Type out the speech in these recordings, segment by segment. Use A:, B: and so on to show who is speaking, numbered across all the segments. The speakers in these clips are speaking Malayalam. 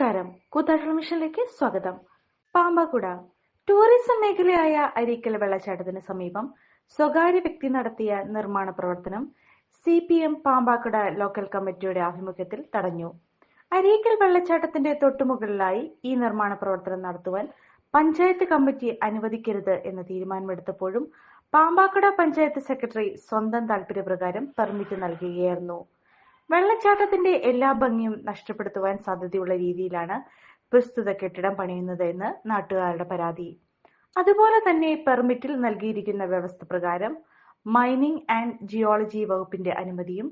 A: നമസ്കാരം. കൂത്താട്ട മിഷനിലേക്ക് സ്വാഗതം. പാമ്പാക്കുട. ടൂറിസം മേഖലയായ അരീക്കൽ വെള്ളച്ചാട്ടത്തിന് സമീപം സ്വകാര്യ വ്യക്തി നടത്തിയ നിർമ്മാണ പ്രവർത്തനം C P M Pampakuda local കമ്മിറ്റിയുടെ ആഭിമുഖ്യത്തിൽ തടഞ്ഞു. അരീക്കൽ വെള്ളച്ചാട്ടത്തിന്റെ തൊട്ടുമുകളിലായി ഈ നിർമ്മാണ പ്രവർത്തനം നടത്തുവാൻ പഞ്ചായത്ത് കമ്മിറ്റി അനുവദിക്കരുത് എന്ന തീരുമാനമെടുത്തപ്പോഴും പാമ്പാക്കുട പഞ്ചായത്ത് സെക്രട്ടറി സ്വന്തം താൽപര്യപ്രകാരം പെർമിറ്റ് നൽകുകയായിരുന്നു. വെള്ളച്ചാട്ടത്തിന്റെ എല്ലാ ഭംഗിയും നഷ്ടപ്പെടുത്തുവാൻ സാധ്യതയുള്ള രീതിയിലാണ് പ്രസ്തുത കെട്ടിടം പണിയുന്നത് എന്ന് നാട്ടുകാരുടെ പരാതി. അതുപോലെ തന്നെ പെർമിറ്റിൽ നൽകിയിരിക്കുന്ന വ്യവസ്ഥ പ്രകാരം മൈനിങ് ആൻഡ് ജിയോളജി വകുപ്പിന്റെ അനുമതിയും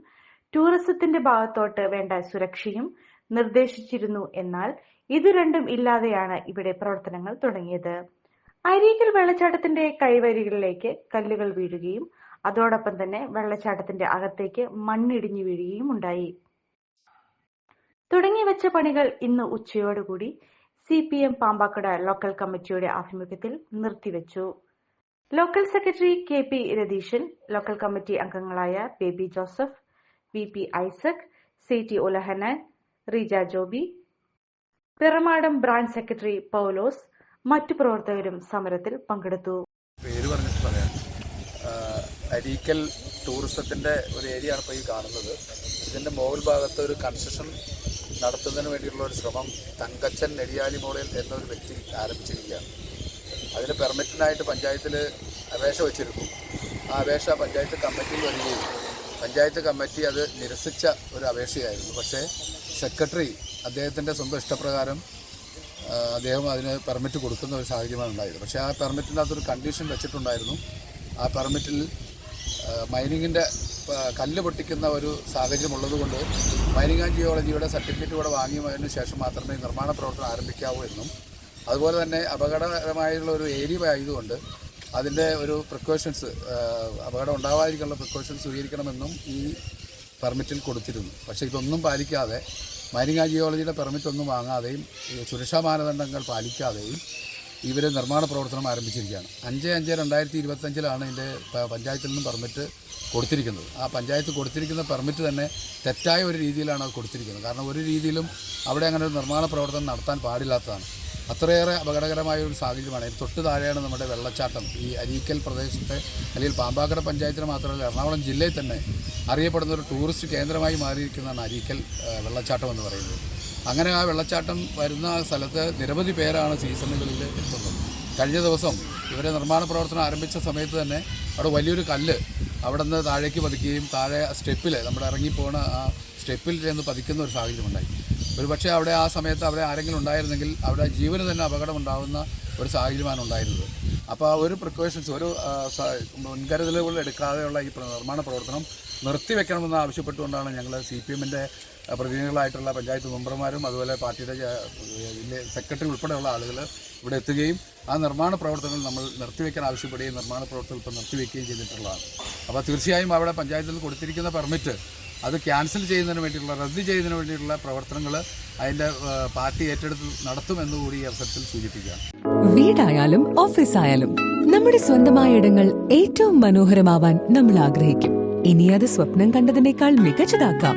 A: ടൂറിസത്തിന്റെ ഭാഗത്തോട്ട് വേണ്ട സുരക്ഷയും നിർദ്ദേശിച്ചിരുന്നു എന്നാൽ ഇത് രണ്ടും ഇല്ലാതെയാണ് ഇവിടെ പ്രവർത്തനങ്ങൾ തുടങ്ങിയത്. അരീക്കൽ വെള്ളച്ചാട്ടത്തിന്റെ കൈവരികളിലേക്ക് കല്ലുകൾ വീഴുകയും അതോടൊപ്പം തന്നെ വെള്ളച്ചാട്ടത്തിന്റെ അകത്തേക്ക് മണ്ണിടിഞ്ഞു വീഴുകയും ഉണ്ടായി. തുടങ്ങി വെച്ച പണികൾ ഇന്ന് ഉച്ചയോടുകൂടി C P M Pampakuda local കമ്മിറ്റിയുടെ ആഭിമുഖ്യത്തിൽ നിർത്തിവെച്ചു. Local secretary K P Ratheeshan local committee അംഗങ്ങളായ Baby Joseph V P Isaac C T Ulahannan Reeja Joby Piramadam branch secretary Paulose മറ്റു പ്രവർത്തകരും സമരത്തിൽ പങ്കെടുത്തു.
B: പേര് പറഞ്ഞിട്ട് പറയാം. അരീക്കൽ ടൂറിസത്തിന്റെ ഒരു ഏരിയ ആണ് ഇപ്പോൾ ഈ കാണുന്നത്. ഇതിന്റെ മുകൾ ഭാഗത്ത് ഒരു കൺസ്ട്രക്ഷൻ നടത്തുന്നതിന് വേണ്ടിയിട്ടുള്ള ഒരു ശ്രമം തങ്കച്ചൻ നെടിയാലി മോളിൽ എന്നൊരു വ്യക്തി ആരംഭിച്ചിരിക്കുകയാണ്. അതിന് പെർമിറ്റിനായിട്ട് പഞ്ചായത്തിൽ അപേക്ഷ വെച്ചിരുന്നു. ആ അപേക്ഷ പഞ്ചായത്ത് കമ്മിറ്റിയിൽ വരികയും പഞ്ചായത്ത് കമ്മിറ്റി അത് നിരസിച്ച ഒരു അപേക്ഷയായിരുന്നു. പക്ഷേ സെക്രട്ടറി അദ്ദേഹത്തിന്റെ സ്വന്തം ഇഷ്ടപ്രകാരം അദ്ദേഹം അതിന് പെർമിറ്റ് കൊടുക്കുന്ന ഒരു സാഹചര്യമാണ് ഉണ്ടായത്. പക്ഷേ ആ പെർമിറ്റിനകത്തൊരു കണ്ടീഷൻ വെച്ചിട്ടുണ്ടായിരുന്നു. ആ പെർമിറ്റിൽ മൈനിങ്ങിന്റെ കല്ല് പൊട്ടിക്കുന്ന ഒരു സാഹചര്യം ഉള്ളതുകൊണ്ട് മൈനിങ് ആൻഡ് ജിയോളജിയുടെ സർട്ടിഫിക്കറ്റ് കൂടെ വാങ്ങിയതിന് ശേഷം മാത്രമേ നിർമ്മാണ പ്രവർത്തനം ആരംഭിക്കാവൂ എന്നും. അതുപോലെ തന്നെ അപകടകരമായുള്ള ഒരു ഏരിയ ആയതുകൊണ്ട് അതിന്റെ ഒരു പ്രിക്കോഷൻസ് അപകടം ഉണ്ടാവാതിരിക്കാനുള്ള പ്രിക്കോഷൻസ് സ്വീകരിക്കണമെന്നും ഈ പെർമിറ്റിൽ കൊടുത്തിരുന്നു. പക്ഷേ ഇതൊന്നും പാലിക്കാതെ മൈനിങ് ആൻഡ് ജിയോളജിയുടെ പെർമിറ്റ് ഒന്നും വാങ്ങാതെയും സുരക്ഷാ മാനദണ്ഡങ്ങൾ പാലിക്കാതെയും ഇവർ നിർമ്മാണ പ്രവർത്തനം ആരംഭിച്ചിരിക്കുകയാണ്. അഞ്ച് അഞ്ച് രണ്ടായിരത്തി ഇരുപത്തഞ്ചിലാണ് ഇതിന്റെ പഞ്ചായത്തിൽ നിന്നും പെർമിറ്റ് കൊടുത്തിരിക്കുന്നത്. ആ പഞ്ചായത്ത് കൊടുത്തിരിക്കുന്ന പെർമിറ്റ് തന്നെ തെറ്റായ ഒരു രീതിയിലാണ് അത് കൊടുത്തിരിക്കുന്നത്. കാരണം ഒരു രീതിയിലും അവിടെ അങ്ങനെ ഒരു നിർമ്മാണ പ്രവർത്തനം നടത്താൻ പാടില്ലാത്തതാണ്. അത്രയേറെ അപകടകരമായ ഒരു സാഹചര്യമാണ്. അതിന് തൊട്ട് താഴെയാണ് നമ്മുടെ വെള്ളച്ചാട്ടം. ഈ അരീക്കൽ പ്രദേശത്തെ അല്ലെങ്കിൽ പാമ്പാക്കട പഞ്ചായത്തിന് മാത്രമല്ല എറണാകുളം ജില്ലയിൽ തന്നെ അറിയപ്പെടുന്ന ഒരു ടൂറിസ്റ്റ് കേന്ദ്രമായി മാറിയിരിക്കുന്നതാണ് അരീക്കൽ വെള്ളച്ചാട്ടം എന്ന് പറയുന്നത്. അങ്ങനെ ആ വെള്ളച്ചാട്ടം വരുന്ന സ്ഥലത്ത് നിരവധി പേരാണ് സീസണുകളിൽ എത്തുന്നത്. കഴിഞ്ഞ ദിവസം ഇവരെ നിർമ്മാണ പ്രവർത്തനം ആരംഭിച്ച സമയത്ത് തന്നെ അവിടെ വലിയൊരു കല്ല് അവിടെ നിന്ന് താഴേക്ക് പതിക്കുകയും താഴെ സ്റ്റെപ്പിൽ നമ്മുടെ ഇറങ്ങിപ്പോണ ആ സ്റ്റെപ്പിൽ ചെന്ന് പതിക്കുന്ന ഒരു സാഹചര്യം ഉണ്ടായി. ഒരു പക്ഷേ അവിടെ ആ സമയത്ത് അവിടെ ആരെങ്കിലും ഉണ്ടായിരുന്നെങ്കിൽ അവിടെ ജീവന് തന്നെ അപകടം ഉണ്ടാകുന്ന ഒരു സാഹചര്യമാണ് ഉണ്ടായിരുന്നത്. അപ്പോൾ ഒരു പ്രിക്കോഷൻസ് ഒരു മുൻകരുതലുകൾ എടുക്കാതെയുള്ള ഈ നിർമ്മാണ പ്രവർത്തനം നിർത്തിവെക്കണമെന്ന് ആവശ്യപ്പെട്ടുകൊണ്ടാണ് ഞങ്ങൾ സി പി എമ്മിന്റെ പ്രതിനിധികളായിട്ടുള്ള പഞ്ചായത്ത് മെമ്പർമാരും അതുപോലെ പാർട്ടിയുടെ സെക്രട്ടറി ഉൾപ്പെടെയുള്ള ആളുകൾ ഇവിടെ എത്തുകയും ആ നിർമ്മാണ പ്രവർത്തനങ്ങൾ നമ്മൾ നിർത്തിവെക്കാൻ ആവശ്യപ്പെടുകയും നിർമ്മാണ പ്രവർത്തനങ്ങൾ ഇപ്പോൾ നിർത്തിവെക്കുകയും ചെയ്തിട്ടുള്ളതാണ്. അപ്പോൾ തീർച്ചയായും അവിടെ പഞ്ചായത്തിൽ കൊടുത്തിരിക്കുന്ന പെർമിറ്റ് അത് ക്യാൻസൽ ചെയ്യുന്നതിന് വേണ്ടിയിട്ടുള്ള റദ്ദ് ചെയ്യുന്നതിന് വേണ്ടിയിട്ടുള്ള പ്രവർത്തനങ്ങൾ അതിന്റെ പാർട്ടി ഏറ്റെടുത്ത് നടത്തുമെന്നുകൂടി ഈ അവസരത്തിൽ സൂചിപ്പിക്കുകയാണ്.
C: വീടായാലും ഓഫീസായാലും നമ്മുടെ സ്വന്തമായ ഇടങ്ങൾ ഏറ്റവും മനോഹരമാവാൻ നമ്മൾ ആഗ്രഹിക്കും. ഇനി അത് സ്വപ്നം കണ്ടതിനേക്കാൾ മികച്ചതാക്കാം.